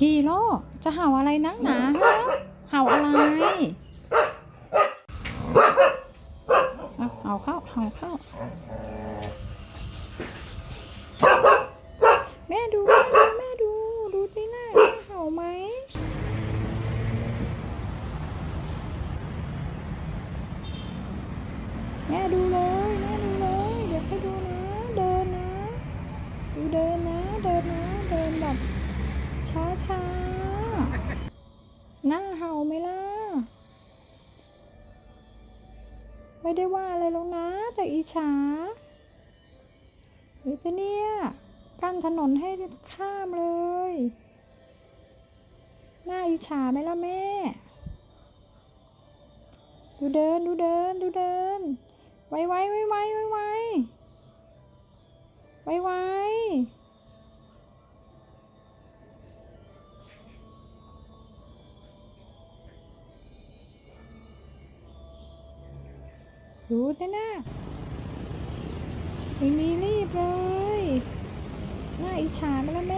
ฮีโร่จะเห่าอะไรนักหนาฮะเห่าอะไรเอาเห่าเข้าเห่าเข้า แม่ดูแม่ดูแม่ดูดูสิหน้าหน้าเห่าไหมแม่ดูเลยแม่ดูเลยเดี๋ยวให้ดูนะ เดินนะ ดูเดินนะ เดินนะ เดินแบบช้าช้าๆหน้า เห่าไหมล่ะ ไม่ได้ว่าอะไรหรอกนะ แต่อีฉาหรือจะเนี่ยกั้นถนนให้ข้ามเลย หน้าอิจฉาไหมล่ะแม่ ดูเดินดูเดินดูเดิน ไวไวไวไวไวไวไวไว ดูเถอะนะไม่มีรีบเลย น่าอิจฉาไปแล้วแม่